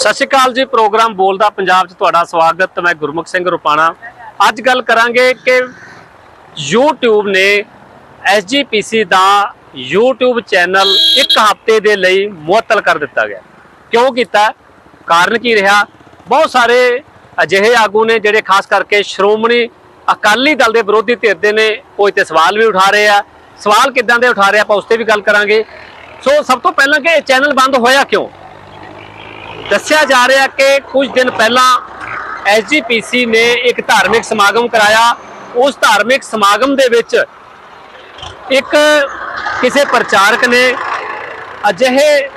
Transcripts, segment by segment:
ਸਤਿ ਸ਼੍ਰੀ ਅਕਾਲ ਜੀ, ਪ੍ਰੋਗਰਾਮ ਬੋਲਦਾ ਪੰਜਾਬ 'ਚ ਤੁਹਾਡਾ ਸਵਾਗਤ, ਮੈਂ ਗੁਰਮੁਖ ਸਿੰਘ ਰੁਪਾਣਾ। ਅੱਜ ਗੱਲ ਕਰਾਂਗੇ ਕਿ YouTube ਨੇ SGPC ਦਾ YouTube ਚੈਨਲ ਇੱਕ ਹਫ਼ਤੇ ਦੇ ਲਈ ਮੁਅੱਤਲ ਕਰ ਦਿੱਤਾ ਗਿਆ। ਕਿਉਂ ਕੀਤਾ? ਕਾਰਨ ਕੀ ਰਿਹਾ? ਬਹੁਤ ਸਾਰੇ ਅਜਿਹੇ ਆਗੂ ਨੇ ਜਿਹੜੇ ਖਾਸ ਕਰਕੇ ਸ਼੍ਰੋਮਣੀ ਅਕਾਲੀ ਦਲ ਦੇ ਵਿਰੋਧੀ ਧਿਰ ਦੇ ਨੇ, ਉਹ ਇੱਥੇ ਸਵਾਲ ਵੀ ਉਠਾ ਰਹੇ ਆ। ਸਵਾਲ ਕਿੱਦਾਂ ਦੇ ਉਠਾ ਰਹੇ ਆਪਾਂ ਉਸ ਤੇ ਵੀ ਗੱਲ ਕਰਾਂਗੇ। ਸੋ ਸਭ ਤੋਂ ਪਹਿਲਾਂ ਕਿ ਇਹ ਚੈਨਲ ਬੰਦ ਹੋਇਆ ਕਿਉਂ? ਦੱਸਿਆ ਜਾ ਰਿਹਾ ਕਿ ਕੁਝ ਦਿਨ ਪਹਿਲਾਂ ਐਸਜੀਪੀਸੀ ਨੇ ਇੱਕ ਧਾਰਮਿਕ ਸਮਾਗਮ ਕਰਾਇਆ। ਉਸ ਧਾਰਮਿਕ ਸਮਾਗਮ ਦੇ ਵਿੱਚ ਇੱਕ ਕਿਸੇ ਪ੍ਰਚਾਰਕ ਨੇ ਅਜਿਹੇ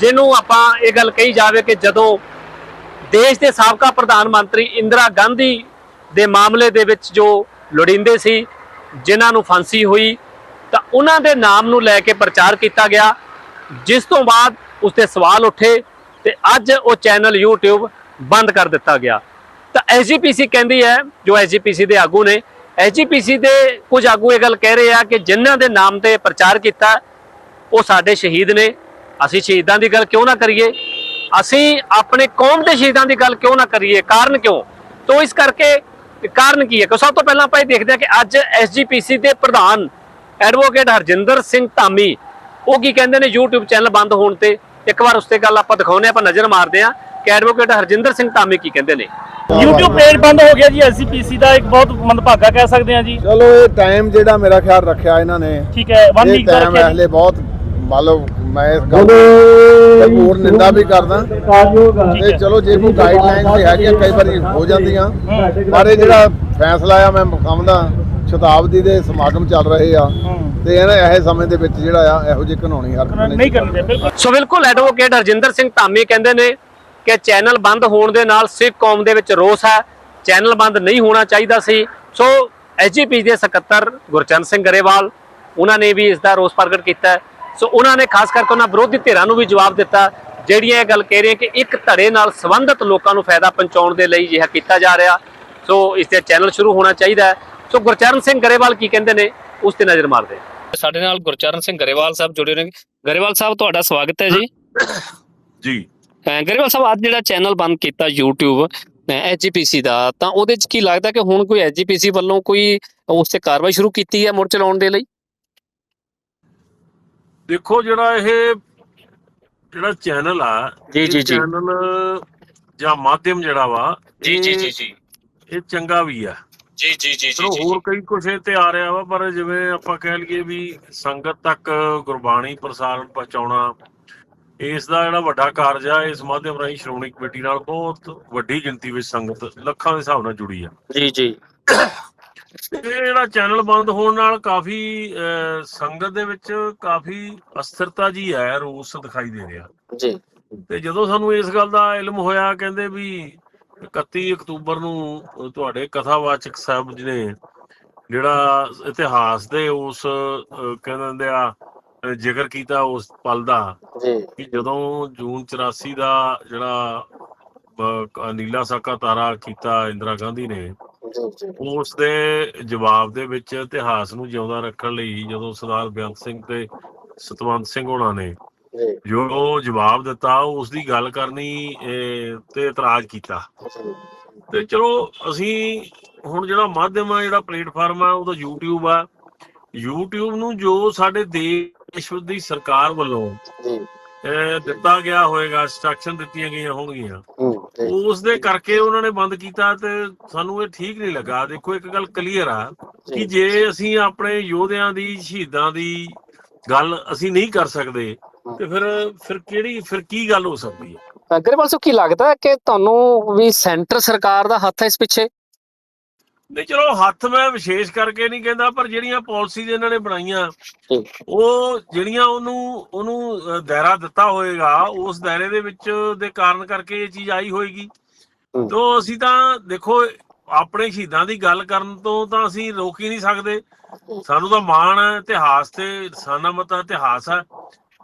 ਜਿਹਨੂੰ ਆਪਾਂ ਇਹ ਗੱਲ ਕਹੀ ਜਾਵੇ ਕਿ ਜਦੋਂ ਦੇਸ਼ ਦੇ ਸਾਬਕਾ ਪ੍ਰਧਾਨ ਮੰਤਰੀ ਇੰਦਰਾ ਗਾਂਧੀ ਦੇ ਮਾਮਲੇ ਦੇ ਵਿੱਚ ਜੋ ਲੋੜੀਂਦੇ ਸੀ, ਜਿਨ੍ਹਾਂ ਨੂੰ ਫਾਂਸੀ ਹੋਈ, ਤਾਂ ਉਹਨਾਂ ਦੇ ਨਾਮ ਨੂੰ ਲੈ ਕੇ ਪ੍ਰਚਾਰ ਕੀਤਾ ਗਿਆ। ਜਿਸ ਤੋਂ ਬਾਅਦ ਉਸ ਤੇ ਸਵਾਲ ਉੱਠੇ। ਤੇ ਅੱਜ ਉਹ ਚੈਨਲ YouTube ਬੰਦ ਕਰ ਦਿੱਤਾ ਗਿਆ। ਤਾਂ ਐਸਜੀਪੀਸੀ ਕਹਿੰਦੀ ਹੈ, ਜੋ ਐਸਜੀਪੀਸੀ ਦੇ ਆਗੂ ਨੇ ਐਸਜੀਪੀਸੀ ਦੇ ਕੁਝ ਆਗੂ ਇਹ ਗੱਲ ਕਹਿ ਰਹੇ ਆ ਕਿ ਜਿਨ੍ਹਾਂ ਦੇ ਨਾਮ ਤੇ ਪ੍ਰਚਾਰ ਕੀਤਾ, ਉਹ ਸਾਡੇ ਸ਼ਹੀਦ ਨੇ। ਅਸੀਂ ਸ਼ਹੀਦਾਂ ਦੀ ਗੱਲ ਕਿਉਂ ਨਾ ਕਰੀਏ? ਅਸੀਂ ਆਪਣੇ ਕੌਮ ਦੇ ਸ਼ਹੀਦਾਂ ਦੀ ਗੱਲ ਕਿਉਂ ਨਾ ਕਰੀਏ? ਕਾਰਨ ਕਿਉਂ? ਤੋਂ ਇਸ ਕਰਕੇ ਕਾਰਨ ਕੀ ਹੈ? ਕਿ ਸਭ ਤੋਂ ਪਹਿਲਾਂ ਆਪਾਂ ਇਹ ਦੇਖਦੇ ਹਾਂ ਕਿ ਅੱਜ ਐਸਜੀਪੀਸੀ ਦੇ ਪ੍ਰਧਾਨ ਐਡਵੋਕੇਟ ਹਰਜਿੰਦਰ ਸਿੰਘ ਧਾਮੀ, ਉਹ ਕੀ ਕਹਿੰਦੇ ਨੇ? YouTube ਚੈਨਲ ਬੰਦ ਹੋਣ ਤੇ ਇੱਕ ਵਾਰ ਉਸ ਤੇ ਗੱਲ ਆਪਾਂ ਦਿਖਾਉਂਦੇ ਹਾਂ ਆਪਾਂ ਨਜ਼ਰ ਮਾਰਦੇ ਹਾਂ। ਕਿ ਐਡਵੋਕੇਟ ਹਰਜਿੰਦਰ ਸਿੰਘ ਧਾਮੀ ਕੀ ਕਹਿੰਦੇ ਨੇ? YouTube ਪੇਜ ਬੰਦ ਹੋ ਗਿਆ ਜੀ ਐਸਜੀਪੀਸੀ ਦਾ ਇੱਕ ਬਹੁਤ ਮੰਦਭਾਗਾ ਕਹਿ ਸਕਦੇ ਹਾਂ ਜੀ। ਚਲੋ ਇਹ ਟਾਈਮ ਜਿਹੜਾ ਮੇਰਾ ਖਿਆਲ ਰੱਖਿਆ ਇਹਨਾਂ ਨੇ। ਠੀਕ ਹੈ 1 ਇਹ ਵੀਕ ਦਾ ਰੱਖਿਆ ਜੀ। ਬਹੁਤ ਮਤਲਬ ਮੈਂ ਇਸ ਗੱਲ ਦੀ ਪੂਰਨ ਨਿੰਦਾ ਵੀ ਕਰਦਾ। ਤੇ ਚਲੋ ਜੇ ਕੋਈ ਗਾਈਡਲਾਈਨਸ ਤੇ ਹੈਗੀਆਂ ਕਈ ਵਾਰੀ ਹੋ ਜਾਂਦੀਆਂ। ਪਰ ਇਹ ਜਿਹੜਾ ਫੈਸਲਾ ਆ ਮੈਂ ਸਮਝਦਾ ਸ਼ਤਾਬਦੀ ਦੇ ਸਮਾਗਮ ਚੱਲ ਰਹੇ ਆ। ਤੇ ਇਹਨਾਂ ਇਹ ਸਮੇਂ ਦੇ ਵਿੱਚ ਜਿਹੜਾ ਆ ਇਹੋ ਜਿਹੀ ਕਾਨੂੰਨੀ ਹਰਕਤ ਨਹੀਂ ਕਰਨੀ ਬਿਲਕੁਲ ਸੋ ਬਿਲਕੁਲ ਐਡਵੋਕੇਟ ਹਰਜਿੰਦਰ ਸਿੰਘ ਧਾਮੀ ਕਹਿੰਦੇ ਨੇ ਕਿ ਚੈਨਲ ਬੰਦ ਹੋਣ ਦੇ ਨਾਲ ਸਿੱਖ ਕੌਮ ਦੇ ਵਿੱਚ ਰੋਸ ਹੈ ਚੈਨਲ ਬੰਦ ਨਹੀਂ ਹੋਣਾ ਚਾਹੀਦਾ ਸੀ ਸੋ ਐਸਜੀਪੀ ਦੇ ਸਕੱਤਰ ਗੁਰਚਰਨ ਸਿੰਘ ਗਰੇਵਾਲ ਉਹਨਾਂ ਨੇ ਵੀ ਇਸ ਦਾ ਰੋਸ ਪ੍ਰਗਟ ਕੀਤਾ। ਸੋ ਉਹਨਾਂ ਨੇ ਖਾਸ ਕਰਕੇ ਉਹਨਾਂ ਵਿਰੋਧੀ ਧਿਰਾਂ ਨੂੰ ਵੀ ਜਵਾਬ ਦਿੱਤਾ ਜਿਹੜੀਆਂ ਇਹ ਗੱਲ ਕਹਿ ਰਹੀਆਂ ਕਿ ਇੱਕ ਧੜੇ ਨਾਲ ਸੰਬੰਧਿਤ ਲੋਕਾਂ ਨੂੰ ਫਾਇਦਾ ਪਹੁੰਚਾਉਣ ਦੇ ਲਈ ਜਿਹਾ ਕੀਤਾ ਜਾ ਰਿਹਾ ਸੋ ਇਸ ਤੇ ਚੈਨਲ ਸ਼ੁਰੂ ਹੋਣਾ ਚਾਹੀਦਾ ਹੈ। ਸੋ ਗੁਰਚਰਨ ਸਿੰਘ ਗਰੇਵਾਲ ਕੀ ਕਹਿੰਦੇ ਨੇ? ਉਸ ਤੇ ਨਜ਼ਰ ਮਾਰਦੇ ਹਾਂ। ਸਾਡੇ ਨਾਲ ਗੁਰਚਰਨ ਸਿੰਘ ਗਰੇਵਾਲ ਸਾਹਿਬ ਜੁੜੇ ਨੇ। ਗਰੇਵਾਲ ਸਾਹਿਬ ਤੁਹਾਡਾ ਸਵਾਗਤ ਹੈ ਜੀ। ਜੀ। ਗਰੇਵਾਲ ਸਾਹਿਬ ਅੱਜ ਜਿਹੜਾ ਚੈਨਲ ਬੰਦ ਕੀਤਾ YouTube ਐਚਜੀਪੀਸੀ ਦਾ ਤਾਂ ਉਹਦੇ ਚ ਕੀ ਲੱਗਦਾ ਕਿ ਹੁਣ ਕੋਈ ਐਚਜੀਪੀਸੀ ਵੱਲੋਂ ਕੋਈ ਉਸ ਤੇ ਕਾਰਵਾਈ ਸ਼ੁਰੂ ਕੀਤੀ ਹੈ ਮੁੜ ਚਲਾਉਣ ਦੇ ਲਈ? ਦੇਖੋ ਜਿਹੜਾ ਇਹ ਜਿਹੜਾ ਚੈਨਲ ਆ ਜੀ, ਜੀ, ਜੀ। ਚੈਨਲ ਜਾਂ ਮਾਧਿਅਮ ਜਿਹੜਾ ਵਾ ਇਹ- ਜੀ। ਇਹ ਚੰਗਾ ਵੀ ਆ। ਜੀ ਜੀ ਜੀ ਚਲੋ ਹੋਰ ਕਈ ਇਹ ਤੇ ਆ ਰਿਹਾ ਵਾ ਪਰ ਜਿਵੇਂ ਆਪਾਂ ਕਹਿ ਲਈਏ ਵੀ ਸੰਗਤ ਤੱਕ ਗੁਰਬਾਣੀ ਪ੍ਰਸਾਰਣ ਪਹੁੰਚਾਉਣਾ ਇਸ ਦਾ ਜਿਹੜਾ ਵੱਡਾ ਕਾਰਜ ਆ ਇਸ ਮਾਧਿਅਮ ਰਾਹੀਂ ਸ਼੍ਰੋਮਣੀ ਕਮੇਟੀ ਨਾਲ ਬਹੁਤ ਵੱਡੀ ਗਿਣਤੀ ਵਿੱਚ ਸੰਗਤ ਲੱਖਾਂ ਦੇ ਹਿਸਾਬ ਨਾਲ ਜੁੜੀ ਆ। ਜੀ ਜੀ। ਇਹ ਜਿਹੜਾ ਚੈਨਲ ਬੰਦ ਹੋਣ ਨਾਲ ਕਾਫੀ ਸੰਗਤ ਦੇ ਵਿੱਚ ਕਾਫੀ ਅਸਥਿਰਤਾ ਜੀ ਹੈ ਰੋਸ ਦਿਖਾਈ ਦੇ ਰਿਹਾ। ਜੀ। ਤੇ ਜਦੋਂ ਸਾਨੂੰ ਇਸ ਗੱਲ ਦਾ ਇਲਮ ਹੋਇਆ ਕਹਿੰਦੇ ਵੀ 31 ਅਕਤੂਬਰ ਨੂੰ ਤੁਹਾਡੇ ਕਥਾਵਾਚਕ ਸਾਹਿਬ ਜੀ ਨੇ ਜਿਹੜਾ ਇਤਿਹਾਸ ਦੇ ਉਸ ਕਹਿੰਦੇ ਆ ਜ਼ਿਕਰ ਕੀਤਾ ਉਸ ਪਲ ਦਾ ਜੀ। ਕਿ ਜਦੋਂ ਜੂਨ 84 ਦਾ ਜਿਹੜਾ ਨੀਲਾ ਸਾਕਾ ਤਾਰਾ ਕੀਤਾ ਇੰਦਰਾ ਗਾਂਧੀ ਨੇ ਉਸ ਦੇ ਜਵਾਬ ਦੇ ਵਿੱਚ ਇਤਿਹਾਸ ਨੂੰ ਜਿਉਂਦਾ ਰੱਖਣ ਲਈ ਜਦੋਂ ਸਰਦਾਰ ਬੇਅੰਤ ਸਿੰਘ ਤੇ ਸਤਵੰਤ ਸਿੰਘ ਹੋਣਾ ਨੇ ਜੀ। ਜਵਾਬ ਦਿੱਤਾ ਉਸ ਦੀ ਗੱਲ ਕਰਨੀ ਤੇ ਇਤਰਾਜ਼ ਕੀਤਾ। ਤੇ ਚਲੋ ਅਸੀਂ ਹੁਣ ਜਿਹੜਾ ਮਾਧਿਅਮ ਆ ਜਿਹੜਾ ਪਲੇਟਫਾਰਮ ਆ ਉਹ ਤਾਂ YouTube ਆ। YouTube ਨੂੰ ਜੋ ਸਾਡੇ ਦੇਸ਼ ਦੀ ਸਰਕਾਰ ਵੱਲੋਂ ਦਿੱਤਾ ਗਿਆ ਹੋਏਗਾ ਇੰਸਟਰਕਸ਼ਨ ਦਿੱਤੀਆਂ ਗਈਆਂ ਹੋਣਗੀਆਂ ਉਸ ਦੇ ਕਰਕੇ ਉਹਨਾਂ ਨੇ ਬੰਦ ਕੀਤਾ ਤੇ ਸਾਨੂੰ ਇਹ ਠੀਕ ਨਹੀਂ ਲੱਗਾ। ਦੇਖੋ ਇੱਕ ਗੱਲ ਕਲੀਅਰ ਆ ਕਿ ਜੇ ਅਸੀਂ ਆਪਣੇ ਯੋਧਿਆਂ ਦੀ ਸ਼ਹੀਦਾਂ ਦੀ ਗੱਲ ਅਸੀਂ ਨਹੀਂ ਕਰ ਸਕਦੇ ਤੇ ਫਿਰ ਫਿਰ ਕਿਹੜੀ ਫਿਰ ਕੀ ਗੱਲ ਹੋ ਸਕਦੀ ਹੈ? ਗਰੇਵਾਲ ਸਾਹਿਬ ਕੀ ਲੱਗਦਾ ਕਿ ਤੁਹਾਨੂੰ ਵੀ ਸੈਂਟਰ ਸਰਕਾਰ ਦਾ ਹੱਥ ਹੈ ਇਸ ਪਿੱਛੇ? ਨਹੀਂ ਚਲੋ ਹੱਥ ਮੈਂ ਵਿਸ਼ੇਸ਼ ਕਰਕੇ ਨਹੀਂ ਕਹਿੰਦਾ ਪਰ ਜਿਹੜੀਆਂ ਪਾਲਿਸੀਜ਼ ਇਹਨਾਂ ਨੇ ਬਣਾਈਆਂ। ਉਹ ਜਿਹੜੀਆਂ ਉਹਨੂੰ ਉਹਨੂੰ ਦਾਇਰਾ ਦਿੱਤਾ ਹੋਏਗਾ ਉਸ ਦਾਇਰੇ ਦੇ ਵਿੱਚ ਦੇ ਕਾਰਨ ਕਰਕੇ ਇਹ ਚੀਜ਼ ਆਈ ਹੋਏਗੀ। ਤੋਂ ਅਸੀਂ ਤਾਂ ਦੇਖੋ ਆਪਣੇ ਸ਼ਹੀਦਾਂ ਦੀ ਗੱਲ ਕਰਨ ਤੋਂ ਤਾਂ ਅਸੀਂ ਰੋਕ ਹੀ ਨਹੀਂ ਸਕਦੇ। ਸਾਨੂੰ ਤਾਂ ਮਾਣ ਹੈ ਇਤਿਹਾਸ ਤੇ ਸਾਨਾ ਮਤਾ ਇਤਿਹਾਸ ਹੈ।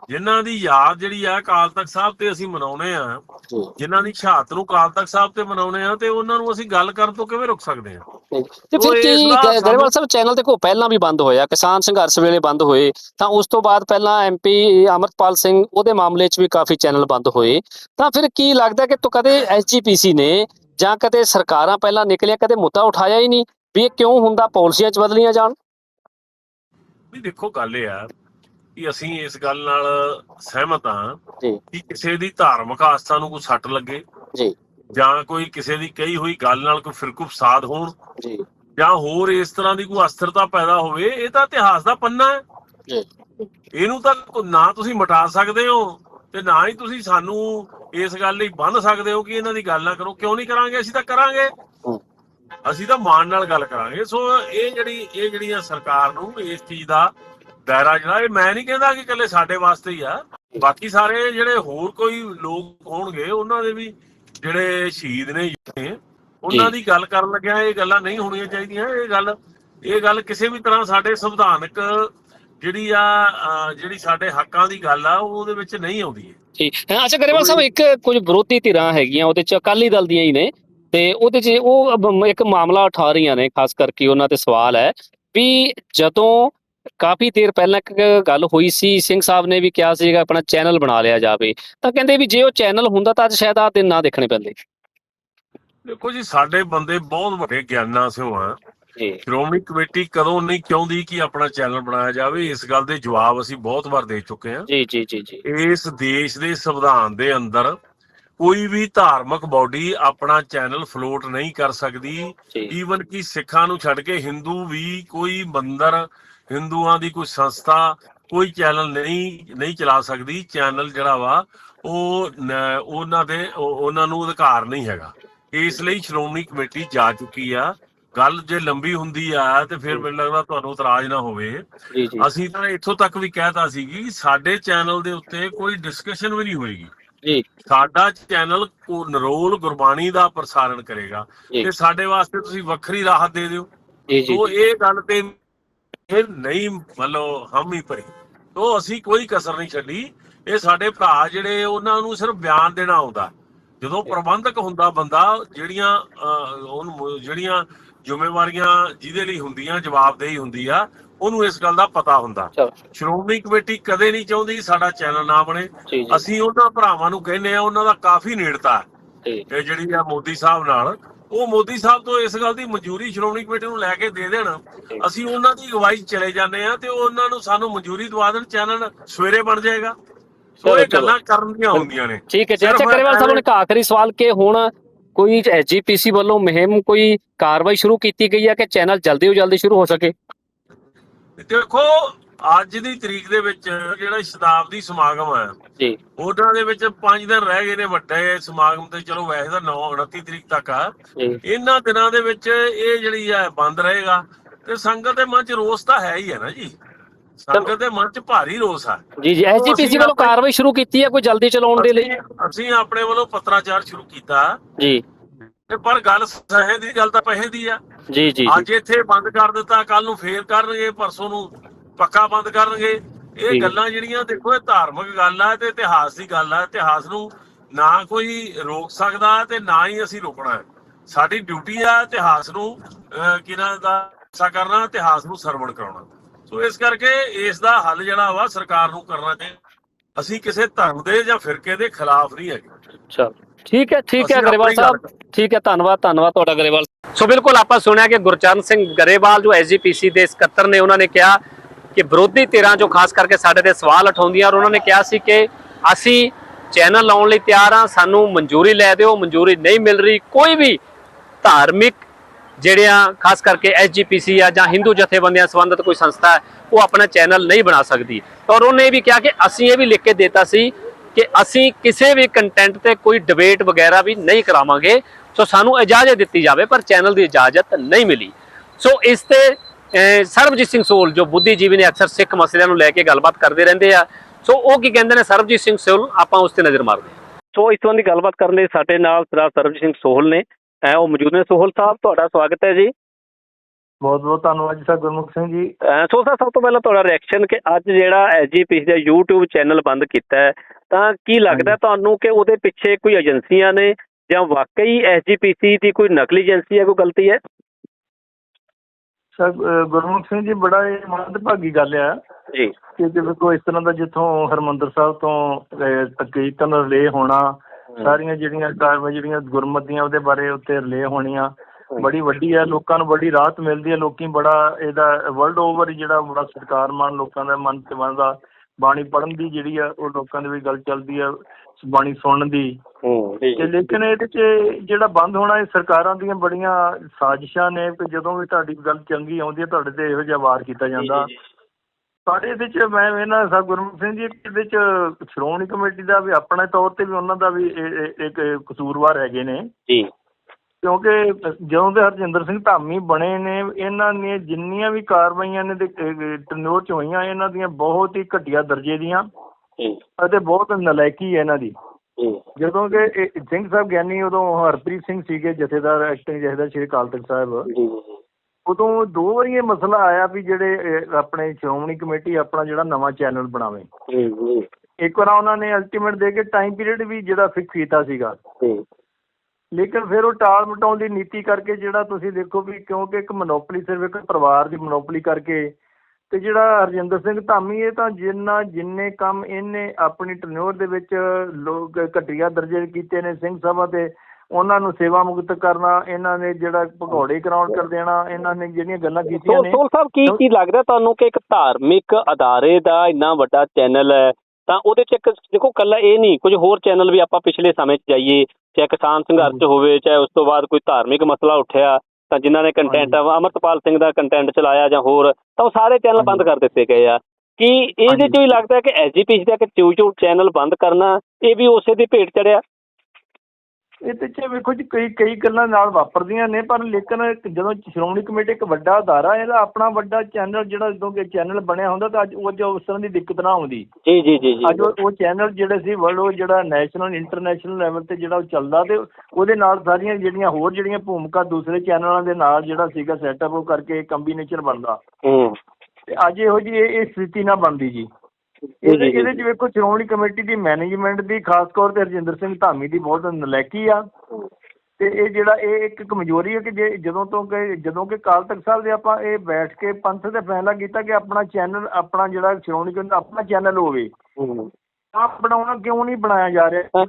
ਜਿਨ੍ਹਾਂ ਦੀ ਯਾਦ ਜਿਹੜੀ ਆ ਅਕਾਲ ਤਖਤ ਸਾਹਿਬ ਤੇ ਅਸੀਂ ਮਨਾਉਣੇ ਆ ਜਿਨ੍ਹਾਂ ਦੀ ਸ਼ਹਾਦਤ ਨੂੰ ਅਕਾਲ ਤਖਤ ਸਾਹਿਬ ਤੇ ਮਨਾਉਣੇ ਆ ਤੇ ਉਹਨਾਂ ਨੂੰ ਅਸੀਂ ਗੱਲ ਕਰਨ ਤੋਂ ਕਿਵੇਂ ਰੁਕ ਸਕਦੇ ਆ? ਤੇ ਫਿਰ ਕੀ ਗਰੇਵਾਲ ਸਾਹਿਬ ਚੈਨਲ ਦੇਖੋ ਪਹਿਲਾਂ ਵੀ ਬੰਦ ਹੋਇਆ ਕਿਸਾਨ ਸੰਘਰਸ਼ ਵੇਲੇ ਬੰਦ ਹੋਏ ਤਾਂ ਉਸ ਤੋਂ ਬਾਅਦ ਪਹਿਲਾਂ ਐਮਪੀ ਅਮਰਪਾਲ ਸਿੰਘ ਉਹਦੇ ਮਾਮਲੇ 'ਚ ਵੀ ਕਾਫੀ ਚੈਨਲ ਬੰਦ ਹੋਏ। ਤਾਂ ਫਿਰ ਕੀ ਲੱਗਦਾ ਕਿ ਤੋ ਕਦੇ ਐਸਜੀਪੀਸੀ ਨੇ ਜਾਂ ਕਦੇ ਸਰਕਾਰਾਂ ਪਹਿਲਾਂ ਨਿਕਲਿਆ ਕਦੇ ਮੁੱਦਾ ਉਠਾਇਆ ਹੀ ਨਹੀਂ ਵੀ ਇਹ ਕਿਉਂ ਹੁੰਦਾ ਪਾਲਿਸੀਆਂ 'ਚ ਬਦਲੀਆਂ ਜਾਣ? ਵੀ ਦੇਖੋ ਗੱਲ ਇਹ ਆ ਕਿ ਅਸੀਂ ਇਸ ਗੱਲ ਨਾਲ ਸਹਿਮਤ ਹਾਂ ਕਿ ਕਿਸੇ ਦੀ ਧਾਰਮਿਕ ਆਸਥਾ ਨੂੰ ਕੋਈ ਸੱਟ ਲੱਗੇ ਜੀ। ਜਾਂ ਕੋਈ ਕਿਸੇ ਦੀ ਕਹੀ ਹੋਈ ਗੱਲ ਨਾਲ ਕੋਈ ਫਿਰਕੂ ਫਸਾਦ ਹੋਣ ਜੀ। ਜਾਂ ਹੋਰ ਇਸ ਤਰ੍ਹਾਂ ਦੀ ਕੋਈ ਅਸਥਿਰਤਾ ਪੈਦਾ ਹੋਵੇ ਇਹ ਤਾਂ ਇਤਿਹਾਸ ਦਾ ਪੰਨਾ ਹੈ। ਜੀ। ਇਹਨੂੰ ਤਾਂ ਨਾ ਤੁਸੀਂ ਮਿਟਾ ਸਕਦੇ ਹੋ ਤੇ ਨਾ ਹੀ ਤੁਸੀਂ ਸਾਨੂੰ ਇਸ ਗੱਲ ਲਈ ਬੰਨ ਸਕਦੇ ਹੋ ਕਿ ਇਹਨਾਂ ਦੀ ਗੱਲ ਨਾ ਕਰੋ। ਕਿਉਂ ਨਹੀਂ ਕਰਾਂਗੇ? ਅਸੀਂ ਤਾਂ ਕਰਾਂਗੇ। ਅਸੀਂ ਤਾਂ ਮਾਣ ਨਾਲ ਗੱਲ ਕਰਾਂਗੇ। ਸੋ ਇਹ ਜਿਹੜੀ ਇਹ ਜਿਹੜੀਆਂ ਸਰਕਾਰ ਨੂੰ ਇਸ ਚੀਜ਼ ਦਾ ਦਾਇਰਾ ਜਿਹੜਾ ਇਹ ਮੈਂ ਨਹੀਂ ਕਹਿੰਦਾ ਕਿ ਇਕੱਲੇ ਸਾਡੇ ਵਾਸਤੇ ਹੀ ਆ। ਬਾਕੀ ਸਾਰੇ ਜਿਹੜੇ ਹੋਰ ਕੋਈ ਲੋਕ ਹੋਣਗੇ ਉਹਨਾਂ ਦੇ ਵੀ ਜਿਹੜੇ ਸ਼ਹੀਦ ਨੇ ਉਹਨਾਂ ਦੀ ਗੱਲ ਕਰਨ ਲੱਗਿਆ ਇਹ ਗੱਲਾਂ ਨਹੀਂ ਹੋਣੀਆਂ ਚਾਹੀਦੀਆਂ। ਇਹ ਗੱਲ ਇਹ ਗੱਲ ਕਿਸੇ ਵੀ ਤਰ੍ਹਾਂ ਸਾਡੇ ਸੰਵਿਧਾਨਕ ਜਿਹੜੀ ਆ ਜਿਹੜੀ ਸਾਡੇ ਹੱਕਾਂ ਦੀ ਗੱਲ ਆ ਉਹ ਉਹਦੇ ਵਿੱਚ ਨਹੀਂ ਆਉਂਦੀ ਹੈ। ਠੀਕ ਹੈ ਅੱਛਾ ਗਰੇਵਾਲ ਸਾਹਿਬ ਇੱਕ ਕੁਝ ਵਿਰੋਧੀ ਧਿਰਾਂ ਹੈਗੀਆਂ ਉਹਦੇ 'ਚ ਅਕਾਲੀ ਦਲ ਦੀਆਂ ਹੀ ਨੇ ਤੇ ਉਹਦੇ 'ਚ ਉਹ ਇੱਕ ਮਾਮਲਾ ਉਠਾ ਰਹੀਆਂ ਨੇ ਖਾਸ ਕਰਕੇ ਉਹਨਾਂ ਤੇ ਸਵਾਲ ਹੈ ਵੀ ਜਦੋਂ ਕਾਫੀ ਦੇਰ ਪਹਿਲਾਂ ਇੱਕ ਗੱਲ ਹੋਈ ਸੀ ਸਿੰਘ ਸਾਹਿਬ ਨੇ ਵੀ ਕਿਹਾ ਸੀਗਾ ਆਪਣਾ ਚੈਨਲ ਬਣਾ ਲਿਆ ਜਾਵੇ। ਤਾਂ ਕਹਿੰਦੇ ਵੀ ਜੇ ਉਹ ਚੈਨਲ ਹੁੰਦਾ ਤਾਂ ਅੱਜ ਸ਼ਾਇਦ ਆ ਦਿਨ ਨਾ ਦੇਖਣੇ ਪੈਂਦੇ। ਦੇਖੋ ਜੀ ਸਾਡੇ ਬੰਦੇ ਬਹੁਤ ਵੱਡੇ ਗਿਆਨਾਂ ਸਿਓ ਆ। ਜੀ। ਸ਼੍ਰੋਮਣੀ ਕਮੇਟੀ ਕਦੋਂ ਨਹੀਂ ਚਾਹੁੰਦੀ ਕਿ ਆਪਣਾ ਚੈਨਲ ਬਣਾਇਆ ਜਾਵੇ ਇਸ ਗੱਲ ਦੇ ਜਵਾਬ ਅਸੀਂ ਬਹੁਤ ਵਾਰ ਦੇ ਚੁੱਕੇ ਹਾਂ। ਜੀ ਜੀ ਜੀ ਜੀ। ਇਸ ਦੇਸ਼ ਦੇ ਸੰਵਿਧਾਨ ਦੇ ਅੰਦਰ ਕੋਈ ਵੀ ਧਾਰਮਿਕ ਬਾਡੀ ਆਪਣਾ ਚੈਨਲ ਫਲੋਟ ਨਹੀਂ ਕਰ ਸਕਦੀ। ਜੀ। ਈਵਨ ਕਿ ਸਿੱਖਾਂ ਨੂੰ ਛੱਡ ਕੇ ਹਿੰਦੂ ਵੀ ਕੋਈ ਮੰਦਰ ਹਿੰਦੂਆਂ ਦੀ ਕੋਈ ਸੰਸਥਾ ਕੋਈ ਚੈਨਲ ਨਹੀਂ ਨਹੀਂ ਚਲਾ ਸਕਦੀ। ਚੈਨਲ ਜਿਹੜਾ ਵਾ ਉਹ ਉਹਨਾਂ ਦੇ ਉਹ- ਉਹਨਾਂ ਨੂੰ ਅਧਿਕਾਰ ਨਹੀਂ ਹੈਗਾ। ਇਸ ਲਈ ਸ਼੍ਰੋਮਣੀ ਕਮੇਟੀ ਜਾ ਚੁੱਕੀ ਆ। ਗੱਲ ਜੇ ਲੰਬੀ ਹੁੰਦੀ ਆ ਤੇ ਫਿਰ ਮੈਨੂੰ ਲੱਗਦਾ ਤੁਹਾਨੂੰ ਇਤਰਾਜ਼ ਨਾ ਹੋਵੇ। ਅਸੀਂ ਤਾਂ ਇੱਥੋਂ ਤੱਕ ਵੀ ਕਹਿਤਾ ਸੀ ਕਿ ਸਾਡੇ ਚੈਨਲ ਦੇ ਉੱਤੇ ਕੋਈ ਡਿਸਕਸ਼ਨ ਵੀ ਨਹੀਂ ਹੋਏਗੀ। ਜੀ। ਸਾਡਾ ਚੈਨਲ ਕੋ ਨਰੋਲ ਗੁਰਬਾਣੀ ਦਾ ਪ੍ਰਸਾਰਣ ਕਰੇਗਾ। ਤੇ ਸਾਡੇ ਵਾਸਤੇ ਤੁਸੀਂ ਵੱਖਰੀ ਰਾਹਤ ਦੇ ਦਿਓ। ਜੀ ਜੀ। ਤੋ ਇਹ ਗੱਲ ਤੇ ਇਹ ਨਹੀਂ ਮਤਲਬ ਹਮ ਹੀ ਪਰੇ ਤੋ ਅਸੀਂ ਕੋਈ ਕਸਰ ਨਹੀਂ ਛੱਡੀ। ਇਹ ਸਾਡੇ ਭਰਾ ਜਿਹੜੇ ਉਹਨਾਂ ਨੂੰ ਸਿਰਫ ਬਿਆਨ ਦੇਣਾ ਆਉਂਦਾ। ਜਦੋਂ ਪ੍ਰਬੰਧਕ ਹੁੰਦਾ ਬੰਦਾ ਜਿਹੜੀਆਂ ਉਹਨੂੰ ਜਿਹੜੀਆਂ ਜ਼ਿੰਮੇਵਾਰੀਆਂ ਜਿਹਦੇ ਲਈ ਹੁੰਦੀਆਂ ਜਵਾਬਦੇਹੀ ਹੁੰਦੀ ਆ ਉਹਨੂੰ ਇਸ ਗੱਲ ਦਾ ਪਤਾ ਹੁੰਦਾ। ਸ਼੍ਰੋਮਣੀ ਕਮੇਟੀ ਕਦੇ ਨਹੀਂ ਚਾਹੁੰਦੀ ਸਾਡਾ ਚੈਨਲ ਨਾ ਬਣੇ। ਅਸੀਂ ਉਹਨਾਂ ਭਰਾਵਾਂ ਨੂੰ ਕਹਿੰਦੇ ਆ ਉਹਨਾਂ ਦਾ ਕਾਫੀ ਨੇੜਤਾ ਹੈ। ਇਹ ਜਿਹੜੀ ਆ ਮੋਦੀ ਸਾਹਿਬ ਨਾਲ ਉਹ ਮੋਦੀ ਸਾਹਿਬ ਤੋਂ ਇਸ ਗੱਲ ਦੀ ਮਨਜ਼ੂਰੀ ਸ਼੍ਰੋਮਣੀ ਕਮੇਟੀ ਨੂੰ ਲੈ ਕੇ ਦੇ ਦੇਣ। ਅਸੀਂ ਉਹਨਾਂ ਦੀ ਅਗਵਾਈ ਚਲੇ ਜਾਂਦੇ ਆ ਤੇ ਉਹ ਉਹਨਾਂ ਨੂੰ ਸਾਨੂੰ ਮਨਜ਼ੂਰੀ ਦਵਾ ਦੇਣ ਚੈਨਲ ਸਵੇਰੇ ਬਣ ਜਾਏਗਾ। ਸੋ ਇਹ। ਗੱਲਾਂ ਕਰਨ ਦੀਆਂ ਹੁੰਦੀਆਂ ਨੇ। ਠੀਕ ਹੈ ਜੀ। ਗਰੇਵਾਲ ਸਾਹਿਬ ਨੇ ਆਖਰੀ ਸਵਾਲ ਕਿ ਹੁਣ ਕੋਈ ਐਸਜੀਪੀਸੀ ਵੱਲੋਂ ਮੁਹਿੰਮ ਕੋਈ ਕਾਰਵਾਈ ਸ਼ੁਰੂ ਕੀਤੀ ਗਈ ਹੈ ਕਿ ਚੈਨਲ ਜਲਦੀ ਤੋਂ ਜਲਦੀ ਸ਼ੁਰੂ ਹੋ ਸਕੇ? ਦੇਖੋ ਅੱਜ ਦੀ ਤਰੀਕ ਦੇ ਵਿੱਚ ਜਿਹੜਾ ਸ਼ਤਾਬਦੀ ਸਮਾਗਮ ਹੈ ਜੀ। ਉਹਨਾਂ ਦੇ ਵਿੱਚ 5 ਦਿਨ ਰਹਿ ਗਏ ਨੇ ਵੱਡੇ ਸਮਾਗਮ ਤੇ ਚਲੋ ਵੈਸੇ ਤਾਂ 9 29 ਤਰੀਕ ਤੱਕ ਆ। ਇਹਨਾਂ ਦਿਨਾਂ ਦੇ ਵਿੱਚ ਇਹ ਜਿਹੜੀ ਹੈ ਬੰਦ ਰਹੇਗਾ। ਤੇ ਸੰਗਤ ਦੇ ਮਨ 'ਚ ਰੋਸ ਤਾਂ ਹੈ ਹੀ ਹੈ ਨਾ ਜੀ। ਸੰਗਤ ਦੇ ਮਨ 'ਚ ਭਾਰੀ ਰੋਸ ਆ। ਜੀ ਜੀ। ਐਸਜੀਪੀਸੀ ਵੱਲੋਂ ਕਾਰਵਾਈ ਸ਼ੁਰੂ ਕੀਤੀ ਹੈ ਕੋਈ ਜਲਦੀ ਚਲਾਉਣ ਦੇ ਲਈ? ਅਸੀਂ- ਅਸੀਂ ਆਪਣੇ ਵੱਲੋਂ ਪੱਤਰਾਚਾਰ ਸ਼ੁਰੂ ਕੀਤਾ। ਜੀ। ਤੇ ਪਰ ਗੱਲ ਸਹੇ ਦੀ ਗੱਲ ਤਾਂ ਪਹਿੇ ਦੀ ਆ। ਜੀ ਜੀ ਅੱਜ ਇੱਥੇ ਬੰਦ ਕਰ ਦਿੱਤਾ ਕੱਲ ਨੂੰ ਫੇਰ ਕਰਨਗੇ ਪਰਸੋਂ ਨੂੰ ਪੱਕਾ ਬੰਦ ਕਰਨਗੇ। ਇਹ ਗੱਲਾਂ ਜਿਹੜੀਆਂ ਦੇਖੋ ਇਹ ਧਾਰਮਿਕ ਗੱਲ ਆ ਤੇ ਇਤਿਹਾਸ ਦੀ ਗੱਲ ਆ। ਇਤਿਹਾਸ ਨੂੰ ਨਾ ਕੋਈ ਰੋਕ ਸਕਦਾ ਤੇ ਨਾ ਹੀ ਅਸੀਂ ਰੋਕਣਾ। ਹੈ ਸਾਡੀ ਡਿਊਟੀ ਆ ਇਤਿਹਾਸ ਨੂੰ ਕਿਹਨਾਂ ਦਾ ਸਾ ਕਰਨਾ ਇਤਿਹਾਸ ਨੂੰ ਸਰਵਣ ਕਰਾਉਣਾ। ਸੋ ਇਸ ਕਰਕੇ ਇਸ ਦਾ ਹੱਲ ਜਿਹੜਾ ਵਾ ਸਰਕਾਰ ਨੂੰ ਕਰਨਾ ਚਾਹੀਦਾ। ਅਸੀਂ ਕਿਸੇ ਧਰਮ ਦੇ ਜਾਂ ਫਿਰਕੇ ਦੇ ਖਿਲਾਫ ਨਹੀਂ ਹੈਗੇ। ਚਲੋ ਠੀਕ ਹੈ ਠੀਕ ਹੈ ਗਰੇਵਾਲ ਸਾਹਿਬ। ਠੀਕ ਹੈ ਧੰਨਵਾਦ ਧੰਨਵਾਦ ਤੁਹਾਡਾ ਗਰੇਵਾਲ ਸੋ ਬਿਲਕੁਲ ਆਪਾਂ ਸੁਣਿਆ ਕਿ ਗੁਰਚਰਨ ਸਿੰਘ ਗਰੇਵਾਲ ਜੋ ਐਸਜੀਪੀਸੀ ਦੇ ਸਕੱਤਰ ਨੇ ਉਹਨਾਂ ਨੇ ਕਿਹਾ ਕਿ ਵਿਰੋਧੀ ਧਿਰਾਂ ਜੋ ਖਾਸ ਕਰਕੇ ਸਾਡੇ ਤੇ ਸਵਾਲ ਉਠਾਉਂਦੀਆਂ ਔਰ ਉਹਨਾਂ ਨੇ ਕਿਹਾ ਸੀ ਕਿ ਅਸੀਂ ਚੈਨਲ ਲਾਉਣ ਲਈ ਤਿਆਰ ਹਾਂ, ਸਾਨੂੰ ਮਨਜ਼ੂਰੀ ਲੈ ਦਿਓ, ਮਨਜ਼ੂਰੀ ਨਹੀਂ ਮਿਲ ਰਹੀ। ਕੋਈ ਵੀ ਧਾਰਮਿਕ ਜਿਹੜਿਆਂ ਖਾਸ ਕਰਕੇ ਐਸਜੀਪੀਸੀ ਆ ਜਾਂ ਹਿੰਦੂ ਜਥੇਬੰਦੀਆਂ ਸੰਬੰਧਿਤ ਕੋਈ ਸੰਸਥਾ ਹੈ, ਉਹ ਆਪਣਾ ਚੈਨਲ ਨਹੀਂ ਬਣਾ ਸਕਦੀ। ਔਰ ਉਹਨੇ ਇਹ ਵੀ ਕਿਹਾ ਕਿ ਅਸੀਂ ਇਹ ਵੀ ਲਿਖ ਕੇ ਦਿੱਤਾ ਸੀ ਕਿ ਅਸੀਂ ਕਿਸੇ ਵੀ ਕੰਟੈਂਟ ਤੇ ਕੋਈ ਡਿਬੇਟ ਵਗੈਰਾ ਵੀ ਨਹੀਂ ਕਰਾਵਾਂਗੇ। ਸੋ ਸਾਨੂੰ ਇਜਾਜ਼ਤ ਦਿੱਤੀ ਜਾਵੇ, ਪਰ ਚੈਨਲ ਦੀ ਇਜਾਜ਼ਤ ਨਹੀਂ ਮਿਲੀ। ਸੋ ਇਸ ਤੇ ਸਰਬਜੀਤ ਸਿੰਘ ਸੋਲ ਜੋ ਬੁੱਧੀਜੀਵੀ ਨੇ ਅਕਸਰ ਸਿੱਖ ਮਸਲਿਆਂ ਨੂੰ ਲੈ ਕੇ ਗੱਲਬਾਤ ਕਰਦੇ ਰਹਿੰਦੇ ਆ। ਸੋ ਉਹ ਕੀ ਕਹਿੰਦੇ ਨੇ? ਸਰਬਜੀਤ ਸਿੰਘ ਸੋਲ ਆਪਾਂ ਉਸ ਤੇ ਨਜ਼ਰ ਮਾਰਦੇ ਹਾਂ। ਸੋ ਇਸ ਸੰਬੰਧੀ ਗੱਲਬਾਤ ਕਰਨ ਲਈ ਸਾਡੇ ਨਾਲ ਸਰਦਾਰ ਸਰਬਜੀਤ ਸਿੰਘ ਸੋਹਲ ਨੇ। ਐ ਉਹ ਮੌਜੂਦ ਨੇ। ਸੋਹਲ ਸਾਹਿਬ ਤੁਹਾਡਾ ਸਵਾਗਤ ਹੈ ਜੀ। ਬਹੁਤ ਬਹੁਤ ਧੰਨਵਾਦ ਜੀ sir Gurmukh Singh ji. So sir ਸਭ ਤੋਂ ਪਹਿਲਾਂ ਤੁਹਾਡਾ ਰਿਐਕਸ਼ਨ ਕਿ ਅੱਜ ਜਿਹੜਾ ਐਸਜੀਪੀਸੀ ਦਾ YouTube ਚੈਨਲ ਬੰਦ ਕੀਤਾ ਹੈ ਤਾਂ ਕੀ ਲੱਗਦਾ ਤੁਹਾਨੂੰ ਕਿ ਉਹਦੇ ਪਿੱਛੇ ਕੋਈ ਏਜੰਸੀਆਂ ਨੇ ਜਾਂ ਵਾਕਈ ਐਸਜੀਪੀਸੀ ਦੀ ਕੋਈ ਨਕਲੀ ਏਜੰਸੀ ਹੈ ਕੋਈ ਗਲਤੀ ਹੈ? ਸਰ ਗੁਰਮੁਖ ਸਿੰਘ ਜੀ ਬੜਾ ਇਹ ਮੰਦਭਾਗੀ ਗੱਲ ਆ। ਜੀ। ਕਿ ਜਿਵੇਂ ਕੋਈ ਇਸ ਤਰ੍ਹਾਂ ਦਾ ਜਿੱਥੋਂ ਹਰਮੰਦਰ ਸਾਹਿਬ ਤੋਂ ਕੀਰਤਨ ਰਿਲੇ ਹੋਣਾ ਸਾਰੀਆਂ ਜਿਹੜੀਆਂ ਕਾਰਵਾਈ ਜਿਹੜੀਆਂ ਗੁਰਮਤ ਦੀਆਂ ਉਹਦੇ ਬਾਰੇ ਉੱਤੇ ਰਿਲੇ ਹੋਣੀਆਂ ਬੜੀ ਵੱਡੀ ਆ ਲੋਕਾਂ ਨੂੰ ਬੜੀ ਰਾਹਤ ਮਿਲਦੀ ਹੈ ਲੋਕੀ ਬੜਾ ਇਹਦਾ ਵਰਲਡ ਓਵਰ ਜਿਹੜਾ ਬੜਾ ਸਤਿਕਾਰ ਮਾਨ ਲੋਕਾਂ ਦਾ ਮਨ ਤੇ ਬਣਦਾ। ਬਾਣੀ ਪੜ੍ਹਨ ਦੀ ਜਿਹੜੀ ਆ ਉਹ ਲੋਕਾਂ ਦੇ ਵਿੱਚ ਗੱਲ ਚੱਲਦੀ ਆ ਬਾਣੀ ਸੁਣਨ ਦੀ। ਤੇ ਲੇਕਿਨ ਇਹਦੇ 'ਚ ਜਿਹੜਾ ਬੰਦ ਹੋਣਾ ਇਹ ਸਰਕਾਰਾਂ ਦੀਆਂ ਬੜੀਆਂ ਸਾਜ਼ਿਸ਼ਾਂ ਨੇ ਕਿ ਜਦੋਂ ਵੀ ਤੁਹਾਡੀ ਗੱਲ ਚੰਗੀ ਆਉਂਦੀ ਹੈ ਤੁਹਾਡੇ ਤੇ ਇਹੋ ਜਿਹਾ ਵਾਰ ਕੀਤਾ ਜਾਂਦਾ। ਸਾਡੇ ਇਹਦੇ 'ਚ ਮੈਂ ਇਹਨਾਂ ਸਾਹਿਬ ਗੁਰਮੁਖ ਸਿੰਘ ਜੀ ਇਹਦੇ 'ਚ ਸ਼੍ਰੋਮਣੀ ਕਮੇਟੀ ਦਾ ਵੀ ਆਪਣੇ ਤੌਰ ਤੇ ਵੀ ਉਹਨਾਂ ਦਾ ਵੀ ਇੱਕ ਕਸੂਰਵਾਰ ਹੈਗੇ ਨੇ। ਜੀ। ਕਿਉਂਕਿ ਜਦੋਂ ਦੇ ਹਰਜਿੰਦਰ ਸਿੰਘ ਧਾਮੀ ਬਣੇ ਨੇ ਇਹਨਾਂ ਨੇ ਜਿੰਨੀਆਂ ਵੀ ਕਾਰਵਾਈਆਂ ਨੇ ਟਨੋਰ ਚ ਹੋਈਆਂ ਇਹਨਾਂ ਦੀਆਂ ਬਹੁਤ ਹੀ ਘਟੀਆ ਦਰਜੇ ਦੀਆਂ ਅਤੇ ਬਹੁਤ ਨਲਾਇਕੀ ਹੈ ਇਹਨਾਂ ਦੀ। ਜਦੋਂ ਕਿ ਸਿੰਘ ਸਾਹਿਬ ਗਿਆਨੀ ਉਦੋਂ ਹਰਪ੍ਰੀਤ ਸਿੰਘ ਸੀਗੇ ਜਥੇਦਾਰ ਐਕਟਿੰਗ ਜਥੇਦਾਰ ਸ਼੍ਰੀ ਅਕਾਲ ਤਖਤ ਸਾਹਿਬ। ਉਦੋਂ ਦੋ ਵਾਰੀ ਇਹ ਮਸਲਾ ਆਇਆ ਵੀ ਜਿਹੜੇ ਆਪਣੇ ਸ਼੍ਰੋਮਣੀ ਕਮੇਟੀ ਆਪਣਾ ਜਿਹੜਾ ਨਵਾਂ ਚੈਨਲ ਬਣਾਵੇ। ਇੱਕ ਵਾਰ ਉਹਨਾਂ ਨੇ ਅਲਟੀਮੇਟ ਦੇ ਕੇ ਟਾਈਮ ਪੀਰੀਅਡ ਵੀ ਜਿਹੜਾ ਫਿਕਸ ਕੀਤਾ ਸੀਗਾ। ਜੀ ਲੇਕਿਨ ਫਿਰ ਉਹ ਟਾਲ ਮਟਾਉਣ ਦੀ ਨੀਤੀ ਕਰਕੇ ਜਿਹੜਾ ਤੁਸੀਂ ਦੇਖੋ ਵੀ ਕਿਉਂਕਿ ਇੱਕ ਮੋਨੋਪੋਲੀ ਸਿਰਫ ਇੱਕ ਪਰਿਵਾਰ ਦੀ ਮੋਨੋਪੋਲੀ ਕਰਕੇ ਤੇ ਜਿਹੜਾ ਹਰਜਿੰਦਰ ਸਿੰਘ ਧਾਮੀ ਇਹ ਤਾਂ ਜਿੰਨਾ ਜਿੰਨੇ ਕੰਮ ਇਹਨੇ ਆਪਣੀ ਟਨਿਓਰ ਦੇ ਵਿੱਚ ਲੋਕ ਘਟੀਆ ਦਰਜੇ ਕੀਤੇ ਨੇ ਸਿੰਘ ਸਭਾ ਤੇ, ਉਹਨਾਂ ਨੂੰ ਸੇਵਾ ਮੁਕਤ ਕਰਨਾ, ਇਹਨਾਂ ਨੇ ਜਿਹੜਾ ਭਗੌੜੇ ਕਰਾਉਣ ਕਰ ਦੇਣਾ, ਇਹਨਾਂ ਨੇ ਜਿਹੜੀਆਂ ਗੱਲਾਂ ਕੀਤੀਆਂ ਨੇ। ਸੋਲ ਸਾਹਿਬ, ਕੀ ਕੀ ਲੱਗਦਾ ਤੁਹਾਨੂੰ ਕਿ ਇੱਕ ਧਾਰਮਿਕ ਅਦਾਰੇ ਦਾ ਇੰਨਾ ਵੱਡਾ ਚੈਨਲ ਹੈ? ਤਾਂ ਉਹਦੇ ਚ ਇੱਕ ਦੇਖੋ ਕੱਲਾ ਇਹ ਨਹੀਂ, ਕੁਝ ਹੋਰ ਚੈਨਲ ਵੀ ਆਪਾਂ ਪਿਛਲੇ ਸਮੇਂ 'ਚ ਜਾਈਏ ਚਾਹੇ ਕਿਸਾਨ ਸੰਘਰਸ਼ ਹੋਵੇ ਚਾਹੇ ਉਸ ਤੋਂ ਬਾਅਦ ਕੋਈ ਧਾਰਮਿਕ ਮਸਲਾ ਉੱਠਿਆ ਤਾਂ ਜਿਨ੍ਹਾਂ ਨੇ ਕੰਟੈਂਟ ਅਮਰਤਪਾਲ ਸਿੰਘ ਦਾ ਕੰਟੈਂਟ ਚਲਾਇਆ ਜਾਂ ਹੋਰ ਤਾਂ ਉਹ ਸਾਰੇ ਚੈਨਲ ਬੰਦ ਕਰ ਦਿੱਤੇ ਗਏ ਆ। ਕੀ ਇਹਦੇ ਚ ਵੀ ਲੱਗਦਾ ਕਿ ਐਸਜੀਪੀਸੀ ਦਾ ਇੱਕ YouTube ਚੈਨਲ ਬੰਦ ਕਰਨਾ ਇਹ ਵੀ ਉਸੇ ਦੀ ਭੇਟ ਚੜਿਆ? ਇਹਦੇ ਚ ਵੇਖੋ ਜੀ ਕਈ ਕਈ ਗੱਲਾਂ ਨਾਲ ਵਾਪਰਦੀਆਂ ਨੇ ਪਰ ਲੇਕਿਨ ਜਦੋਂ ਸ਼੍ਰੋਮਣੀ ਕਮੇਟੀ ਇੱਕ ਵੱਡਾ ਅਦਾਰਾ ਇਹਦਾ ਆਪਣਾ ਵੱਡਾ ਚੈਨਲ ਜਿਹੜਾ ਜਦੋਂ ਕਿ ਚੈਨਲ ਬਣਿਆ ਹੁੰਦਾ ਤਾਂ ਅੱਜ ਉਹ ਜੋ ਉਸ ਤਰ੍ਹਾਂ ਦੀ ਦਿੱਕਤ ਨਾ ਆਉਂਦੀ। ਜੀ ਜੀ ਜੀ ਜੀ। ਅੱਜ ਉਹ ਚੈਨਲ ਜਿਹੜੇ ਸੀ ਵਰਲਡ ਉਹ ਜਿਹੜਾ ਨੈਸ਼ਨਲ ਇੰਟਰਨੈਸ਼ਨਲ ਲੈਵਲ ਤੇ ਜਿਹੜਾ ਉਹ ਚੱਲਦਾ ਤੇ ਉਹਦੇ ਨਾਲ ਸਾਰੀਆਂ ਜਿਹੜੀਆਂ ਹੋਰ ਜਿਹੜੀਆਂ ਭੂਮਿਕਾ ਦੂਸਰੇ ਚੈਨਲਾਂ ਦੇ ਨਾਲ ਜਿਹੜਾ ਸੀਗਾ ਸੈਟਅਪ ਉਹ ਕਰਕੇ ਕੰਬੀਨੇਸ਼ਨ ਬਣਦਾ। ਹੂੰ। ਤੇ ਅੱਜ ਇਹੋ ਜੀ ਇਹ ਸਥਿਤੀ ਨਾ ਬਣਦੀ ਜੀ। ਇਹਦੇ ਇਹਦੇ ਚ ਵੇਖੋ ਸ਼੍ਰੋਮਣੀ ਕਮੇਟੀ ਦੀ ਮੈਨੇਜਮੈਂਟ ਦੀ ਖਾਸ ਤੌਰ ਤੇ ਰਜਿੰਦਰ ਸਿੰਘ ਧਾਮੀ ਦੀ ਬਹੁਤ ਨਲਾਇਕੀ ਆ। ਤੇ ਇਹ ਜਿਹੜਾ ਇਹ ਇੱਕ ਕਮਜ਼ੋਰੀ ਹੈ ਕਿ ਜੇ ਜਦੋਂ ਤੋਂ ਕਿ ਜਦੋਂ ਕਿ ਕਾਲ ਤਖਤ ਸਾਹਿਬ ਦੇ ਆਪਾਂ ਇਹ ਬੈਠ ਕੇ ਪੰਥ ਤੇ ਫੈਸਲਾ ਕੀਤਾ ਕਿ ਆਪਣਾ ਚੈਨਲ ਆਪਣਾ ਜਿਹੜਾ ਸ਼੍ਰੋਮਣੀ ਕਮੇਟੀ ਆਪਣਾ ਚੈਨਲ ਹੋਵੇ। ਆਪ ਬਣਾਉਣਾ ਕਿਉਂ ਨਹੀਂ ਬਣਾਇਆ ਜਾ ਰਿਹਾ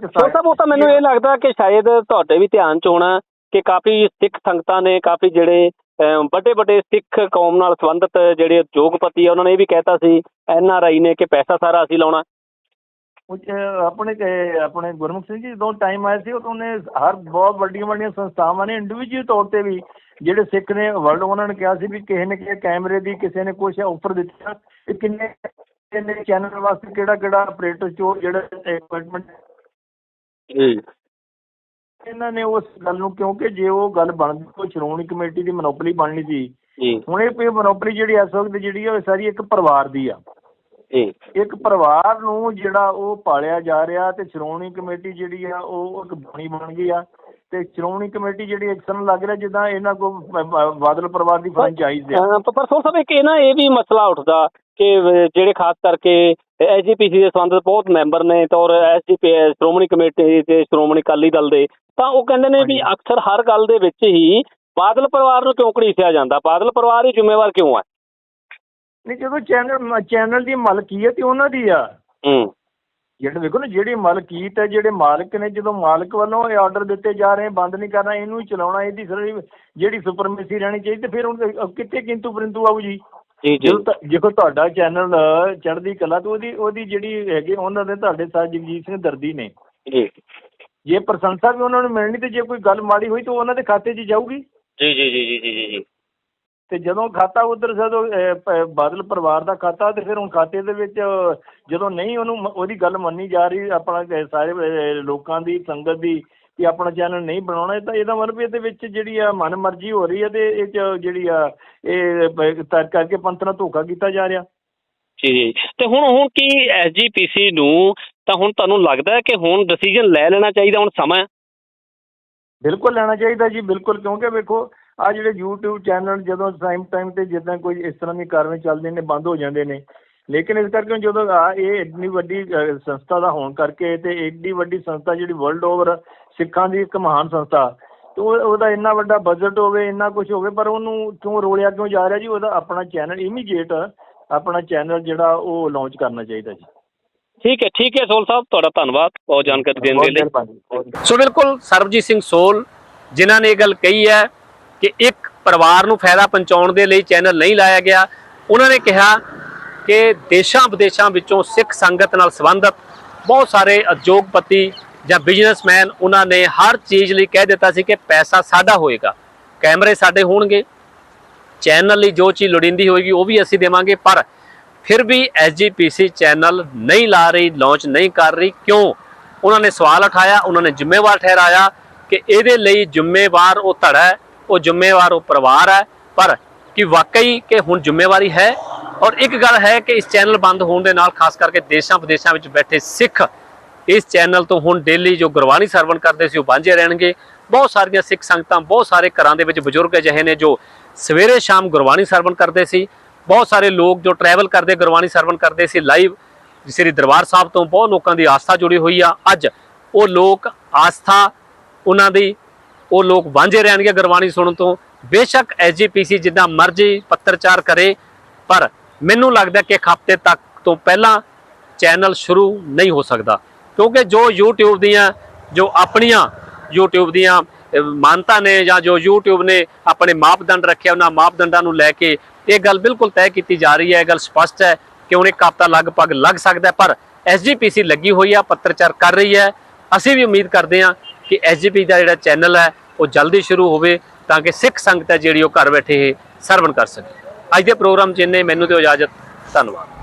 ਉਹ ਤਾਂ ਮੈਨੂੰ ਇਹ ਲੱਗਦਾ ਕਿ ਸ਼ਾਇਦ ਤੁਹਾਡੇ ਵੀ ਧਿਆਨ ਚ ਹੋਣਾ ਕਿ ਕਾਫੀ ਸਿੱਖ ਸੰਗਤਾਂ ਨੇ ਕਾਫੀ ਜਿਹੜੇ ਵੱਡੇ ਵੱਡੇ ਸਿੱਖ ਕੌਮ ਨਾਲ ਸੰਬੰਧਿਤ ਜਿਹੜੇ ਉਦਯੋਗਪਤੀ ਆ ਉਹਨਾਂ ਨੇ ਇਹ ਵੀ ਕਹਿਤਾ ਸੀ ਐਨ ਆਰ ਆਈ ਨੇ ਕਿ ਪੈਸਾ ਸਾਰਾ ਅਸੀਂ ਲਾਉਣਾ। ਆਪਣੇ ਆਪਣੇ ਗੁਰਮੁਖ ਸਿੰਘ ਜੀ ਜਦੋਂ ਟਾਈਮ ਆਇਆ ਸੀ ਉਦੋਂ ਉਹਨੇ ਹਰ ਬਹੁਤ ਵੱਡੀਆਂ ਵੱਡੀਆਂ ਸੰਸਥਾਵਾਂ ਨੇ ਇੰਡੀਵਿਜੂਅਲ ਤੌਰ ਤੇ ਵੀ ਜਿਹੜੇ ਸਿੱਖ ਨੇ ਵਰਲਡ ਉਹਨਾਂ ਨੇ ਕਿਹਾ ਸੀ ਵੀ ਕਿਸੇ ਨੇ ਕਿਸੇ ਕੈਮਰੇ ਦੀ ਕਿਸੇ ਨੇ ਕੁਝ ਆਫਰ ਦਿੱਤਾ ਕਿ ਕਿੰਨੇ ਕਿੰਨੇ ਚੈਨਲ ਵਾਸਤੇ ਕਿਹੜਾ ਕਿਹੜਾ ਆਪਰੇਟਰ ਚੋ ਜਿਹੜਾ ਇਕਵਿਪਮੈਂਟ ਜੀ। ਇਹਨਾਂ ਨੇ ਉਸ ਗੱਲ ਨੂੰ ਕਿਉਂਕਿ ਜੇ ਉਹ ਗੱਲ ਬਣਦੀ ਉਹ ਸ਼੍ਰੋਮਣੀ ਕਮੇਟੀ ਦੀ ਮੋਨੋਪੋਲੀ ਬਣਨੀ ਸੀ। ਜੀ। ਹੁਣ ਇਹ ਮੋਨੋਪੋਲੀ ਜਿਹੜੀ ਇਸ ਵਕਤ ਜਿਹੜੀ ਉਹ ਸਾਰੀ ਇੱਕ ਪਰਿਵਾਰ ਦੀ ਆ। ਇੱਕ ਪਰਿਵਾਰ ਨੂੰ ਜਿਹੜਾ ਉਹ ਪਾਲਿਆ ਜਾ ਰਿਹਾ ਤੇ ਸ਼੍ਰੋਮਣੀ ਕਮੇਟੀ ਜਿਹੜੀ ਆ ਉਹ ਇੱਕ ਬਾਣੀ ਬਣ ਗਈ ਆ। ਤੇ ਸ਼੍ਰੋਮਣੀ ਕਮੇਟੀ ਜਿਹੜੀ ਤਰ੍ਹਾਂ ਲੱਗ ਰਿਹਾ ਜਿੱਦਾਂ ਇਹਨਾਂ ਕੋ ਬਾਦਲ ਪਰਿਵਾਰ ਦੀ ਫਰੈਂਚਾਈਜ਼ ਪ- ਪਰ ਸੋਲ ਸਾਹਿਬ ਇੱਕ ਇਹ ਨਾ ਇਹ ਵੀ ਮਸਲਾ ਉੱਠਦਾ ਕਿ ਜਿਹੜੇ ਖਾਸ ਕਰਕੇ ਐਸਜੀਪੀਸੀ ਦੇ ਸੰਬੰਧਿਤ ਬਹੁਤ ਮੈਂਬਰ ਨੇ ਤੇ ਔਰ ਐਸਜੀਪੀ ਸ਼੍ਰੋਮਣੀ ਕਮੇਟੀ ਤੇ ਸ਼੍ਰੋਮਣੀ ਅਕਾਲੀ ਦਲ ਦੇ ਤਾਂ ਉਹ ਕਹਿੰਦੇ ਨੇ ਵੀ। ਅਕਸਰ ਹਰ ਗੱਲ ਦੇ ਵਿੱਚ ਹੀ ਬਾਦਲ ਪਰਿਵਾਰ ਨੂੰ ਕਿਉਂ ਘੜੀਸਿਆ ਜਾਂਦਾ? ਬਾਦਲ ਪਰਿਵਾਰ ਹੀ ਜ਼ਿੰਮੇਵਾਰ ਕਿਉਂ ਹੈ ਨਹੀਂ ਜਦੋਂ ਚੈਨਲ ਚੈਨਲ ਦੀ ਮਲਕੀਅਤ ਹੀ ਉਹਨਾਂ ਦੀ ਆ। ਹੂੰ। ਜਿਹੜੇ ਵੇਖੋ ਨਾ ਜਿਹੜੀ ਮਲਕੀਤ ਹੈ ਜਿਹੜੇ ਮਾਲਕ ਨੇ ਜਦੋਂ ਮਾਲਕ ਵੱਲੋਂ ਇਹ ਆਰਡਰ ਦਿੱਤੇ ਜਾ ਰਹੇ ਬੰਦ ਨਹੀਂ ਕਰਨਾ ਇਹਨੂੰ ਹੀ ਚਲਾਉਣਾ ਇਹਦੀ ਸਾਰੀ ਜਿਹੜੀ ਸੁਪਰਮੇਸੀ ਰਹਿਣੀ ਚਾਹੀਦੀ ਤੇ ਫਿਰ ਹੁਣ ਕਿੱਥੇ ਕਿੰਤੂ ਪਰੰਤੂ ਆਊ ਜੀ? ਜੀ ਜੀ। ਦੇਖੋ ਤੁਹਾਡਾ ਚੈਨਲ ਚੜ੍ਹਦੀ ਕਲਾ ਤੇ ਉਹਦੀ ਉਹਦੀ ਜਿਹੜੀ ਹੈਗੇ ਉਹਨਾਂ ਦੇ ਤੁਹਾਡੇ ਸਾਹਿਬ ਜਗਜੀਤ ਸਿੰਘ ਦਰਦੀ ਨੇ। ਜੀ। ਜੇ ਪ੍ਰਸ਼ੰਸਾ ਵੀ ਉਹਨਾਂ ਨੂੰ ਮਿਲਣੀ ਤੇ ਜੇ ਕੋਈ ਗੱਲ ਮਾੜੀ ਹੋਈ ਤਾਂ ਉਹਨਾਂ ਦੇ ਖਾਤੇ 'ਚ ਜਾਊਗੀ। ਜੀ ਜੀ ਜੀ ਜੀ ਜੀ ਜੀ ਤੇ ਜਦੋਂ ਖਾਤਾ ਉਧਰ ਜਦੋਂ ਬਾਦਲ ਪਰਿਵਾਰ ਦਾ ਖਾਤਾ ਤੇ ਫਿਰ ਹੁਣ ਖਾਤੇ ਦੇ ਵਿੱਚ ਜਦੋਂ ਨਹੀਂ ਉਹਨੂੰ ਉਹਦੀ ਗੱਲ ਮੰਨੀ ਜਾ ਰਹੀ ਆਪਣਾ ਸਾਰੇ ਲੋਕਾਂ ਦੀ ਸੰਗਤ ਦੀ ਕਿ ਆਪਣਾ ਚੈਨਲ ਨਹੀਂ ਬਣਾਉਣਾ ਤਾਂ ਇਹਦਾ ਮਤਲਬ ਇਹਦੇ ਵਿੱਚ ਜਿਹੜੀ ਆ ਮਨਮਰਜ਼ੀ ਹੋ ਰਹੀ ਹੈ ਤੇ ਇਹ 'ਚ ਜਿਹੜੀ ਆ ਇਹ ਤਰ ਕਰਕੇ ਪੰਥ ਨਾਲ ਧੋਖਾ ਕੀਤਾ ਜਾ ਰਿਹਾ। ਜੀ ਤੇ ਹੁਣ ਹੁਣ ਕੀ ਐਸਜੀਪੀਸੀ ਨੂੰ ਤਾਂ ਹੁਣ ਤੁਹਾਨੂੰ ਲੱਗਦਾ ਹੈ ਕਿ ਹੁਣ ਡਿਸੀਜਨ ਲੈ ਲੈਣਾ ਚਾਹੀਦਾ, ਹੁਣ ਸਮਾਂ ਹੈ? ਬਿਲਕੁਲ ਲੈਣਾ ਚਾਹੀਦਾ ਜੀ, ਬਿਲਕੁਲ, ਕਿਉਂਕਿ ਵੇਖੋ ਆ ਜਿਹੜੇ YouTube ਚੈਨਲ ਜਦੋਂ ਟਾਈਮ ਟਾਈਮ ਤੇ ਜਿੱਦਾਂ ਕੋਈ ਇਸ ਤਰ੍ਹਾਂ ਦੀ ਕਾਰਵਾਈ ਚੱਲਦੇ ਨੇ, ਬੰਦ ਹੋ ਜਾਂਦੇ ਨੇ। ਲੇਕਿਨ ਇਸ ਕਰਕੇ ਜਦੋਂ ਆ ਇਹ ਇੰਨੀ ਵੱਡੀ ਸੰਸਥਾ ਦਾ ਹੋਣ ਕਰਕੇ ਤੇ ਏਡੀ ਵੱਡੀ ਸੰਸਥਾ ਜਿਹੜੀ ਵਰਲਡ ਓਵਰ ਸਿੱਖਾਂ ਦੀ ਇੱਕ ਮਹਾਨ ਸੰਸਥਾ, ਤੇ ਉਹ- ਉਹਦਾ ਇੰਨਾ ਵੱਡਾ ਬਜਟ ਹੋਵੇ, ਇੰਨਾ ਕੁਝ ਹੋਵੇ, ਪਰ ਉਹਨੂੰ ਕਿਉਂ ਰੋਲਿਆ, ਕਿਉਂ ਜਾ ਰਿਹਾ ਜੀ? ਉਹਦਾ ਆਪਣਾ ਚੈਨਲ ਇਮੀਡੀਏਟ ਆਪਣਾ ਚੈਨਲ ਜਿਹੜਾ ਉਹ ਲਾਂਚ ਕਰਨਾ ਚਾਹੀਦਾ ਜੀ। ਠੀਕ ਹੈ ਠੀਕ ਹੈ ਸੋਲ ਸਾਹਿਬ ਤੁਹਾਡਾ ਧੰਨਵਾਦ ਬਹੁਤ ਜਾਣਕਾਰੀ ਦੇਣ ਦੇ ਲਈ। ਸੋ ਬਿਲਕੁਲ ਸਰਬਜੀਤ ਸਿੰਘ ਸੋਲ ਜਿਨ੍ਹਾਂ ਨੇ ਇਹ ਗੱਲ ਕਹੀ ਹੈ ਕਿ ਇੱਕ ਪਰਿਵਾਰ ਨੂੰ ਫਾਇਦਾ ਪਹੁੰਚਾਉਣ ਦੇ ਲਈ ਚੈਨਲ ਨਹੀਂ ਲਾਇਆ ਗਿਆ ਉਹਨਾਂ ਨੇ ਕਿਹਾ ਕਿ ਦੇਸ਼ਾਂ ਵਿਦੇਸ਼ਾਂ ਵਿੱਚੋਂ ਸਿੱਖ ਸੰਗਤ ਨਾਲ ਸੰਬੰਧਿਤ ਬਹੁਤ ਸਾਰੇ ਉਦਯੋਗਪਤੀ ਜਾਂ ਬਿਜ਼ਨਸਮੈਨ ਉਹਨਾਂ ਨੇ ਹਰ ਚੀਜ਼ ਲਈ ਕਹਿ ਦਿੱਤਾ ਸੀ ਕਿ ਪੈਸਾ ਸਾਡਾ ਹੋਏਗਾ ਕੈਮਰੇ ਸਾਡੇ ਹੋਣਗੇ ਚੈਨਲ ਲਈ ਜੋ ਚੀਜ਼ ਲੋੜੀਂਦੀ ਹੋਏਗੀ ਉਹ ਵੀ ਅਸੀਂ ਦੇਵਾਂਗੇ ਪਰ ਫਿਰ ਵੀ ਐਸਜੀਪੀਸੀ ਚੈਨਲ ਨਹੀਂ ਲਾ ਰਹੀ ਲਾਂਚ ਨਹੀਂ ਕਰ ਰਹੀ। ਕਿਉਂ? ਉਹਨਾਂ ਨੇ ਸਵਾਲ ਉਠਾਇਆ, ਉਹਨਾਂ ਨੇ ਜ਼ਿੰਮੇਵਾਰ ਠਹਿਰਾਇਆ ਕਿ ਇਹਦੇ ਲਈ ਜ਼ਿੰਮੇਵਾਰ ਉਹ ਧੜਾ ਹੈ, ਉਹ ਜ਼ਿੰਮੇਵਾਰ ਉਹ ਪਰਿਵਾਰ ਹੈ। ਪਰ ਕਿ ਵਾਕਈ ਕਿ ਹੁਣ ਜ਼ਿੰਮੇਵਾਰੀ ਹੈ? ਔਰ ਇੱਕ ਗੱਲ ਹੈ ਕਿ ਇਸ ਚੈਨਲ ਬੰਦ ਹੋਣ ਦੇ ਨਾਲ ਖਾਸ ਕਰਕੇ ਦੇਸ਼ਾਂ ਵਿਦੇਸ਼ਾਂ ਵਿੱਚ ਬੈਠੇ ਸਿੱਖ ਇਸ ਚੈਨਲ ਤੋਂ ਹੁਣ ਡੇਲੀ ਜੋ ਗੁਰਬਾਣੀ ਸਰਵਣ ਕਰਦੇ ਸੀ ਉਹ ਵਾਂਝੇ ਰਹਿਣਗੇ। ਬਹੁਤ ਸਾਰੀਆਂ ਸਿੱਖ ਸੰਗਤਾਂ, ਬਹੁਤ ਸਾਰੇ ਘਰਾਂ ਦੇ ਵਿੱਚ ਬਜ਼ੁਰਗ ਅਜਿਹੇ ਨੇ ਜੋ ਸਵੇਰੇ ਸ਼ਾਮ ਗੁਰਬਾਣੀ ਸਰਵਣ ਕਰਦੇ ਸੀ। ਬਹੁਤ ਸਾਰੇ ਲੋਕ ਜੋ ਟਰੈਵਲ ਕਰਦੇ, ਗੁਰਬਾਣੀ ਸਰਵਣ ਕਰਦੇ ਸੀ ਲਾਈਵ ਸ੍ਰੀ ਦਰਬਾਰ ਸਾਹਿਬ ਤੋਂ ਬਹੁਤ ਲੋਕਾਂ ਦੀ ਆਸਥਾ ਜੁੜੀ ਹੋਈ ਆ। ਅੱਜ ਉਹ ਲੋਕ ਆਸਥਾ ਉਹਨਾਂ ਦੀ, ਉਹ ਲੋਕ ਵਾਂਝੇ ਰਹਿਣਗੇ ਗੁਰਬਾਣੀ ਸੁਣਨ ਤੋਂ। ਬੇਸ਼ੱਕ ਐਸਜੀਪੀਸੀ ਜਿੱਦਾਂ ਮਰਜ਼ੀ ਪੱਤਰਚਾਰ ਕਰੇ, ਪਰ ਮੈਨੂੰ ਲੱਗਦਾ ਕਿ ਇੱਕ ਹਫ਼ਤੇ ਤੱਕ ਤੋਂ ਪਹਿਲਾਂ ਚੈਨਲ ਸ਼ੁਰੂ ਨਹੀਂ ਹੋ ਸਕਦਾ। ਕਿਉਂਕਿ ਜੋ YouTube ਦੀਆਂ, ਜੋ ਆਪਣੀਆਂ YouTube ਦੀਆਂ ਮਾਨਤਾ ਨੇ ਜਾਂ ਜੋ YouTube ਨੇ ਆਪਣੇ ਮਾਪਦੰਡ ਰੱਖਿਆ ਉਹਨਾਂ ਮਾਪਦੰਡਾਂ ਨੂੰ ਲੈ ਕੇ ਇਹ ਗੱਲ ਬਿਲਕੁਲ ਤੈਅ ਕੀਤੀ ਜਾ ਰਹੀ ਹੈ ਇਹ ਗੱਲ ਸਪਸ਼ਟ ਹੈ ਕਿ ਹੁਣ ਇੱਕ ਹਫ਼ਤਾ ਲਗਭਗ ਲੱਗ ਸਕਦਾ ਹੈ, ਪਰ ਐਸਜੀਪੀਸੀ ਲੱਗੀ ਹੋਈ ਆ ਪੱਤਰਚਾਰ ਕਰ ਰਹੀ ਹੈ। ਅਸੀਂ ਵੀ ਉਮੀਦ ਕਰਦੇ ਹਾਂ ਕਿ ਐਸਜੀਪੀ ਦਾ ਜਿਹੜਾ ਚੈਨਲ ਹੈ ਉਹ ਜਲਦੀ ਸ਼ੁਰੂ ਹੋਵੇ ਤਾਂ ਕਿ ਸਿੱਖ ਸੰਗਤ ਹੈ ਜਿਹੜੀ ਉਹ ਘਰ ਬੈਠੇ ਇਹ ਸਰਵਣ ਕਰ ਸਕੇ। ਅੱਜ ਦੇ ਪ੍ਰੋਗਰਾਮ 'ਚ ਇੰਨੇ ਮੈਨੂੰ ਦਿਓ ਇਜਾਜ਼ਤ। ਧੰਨਵਾਦ।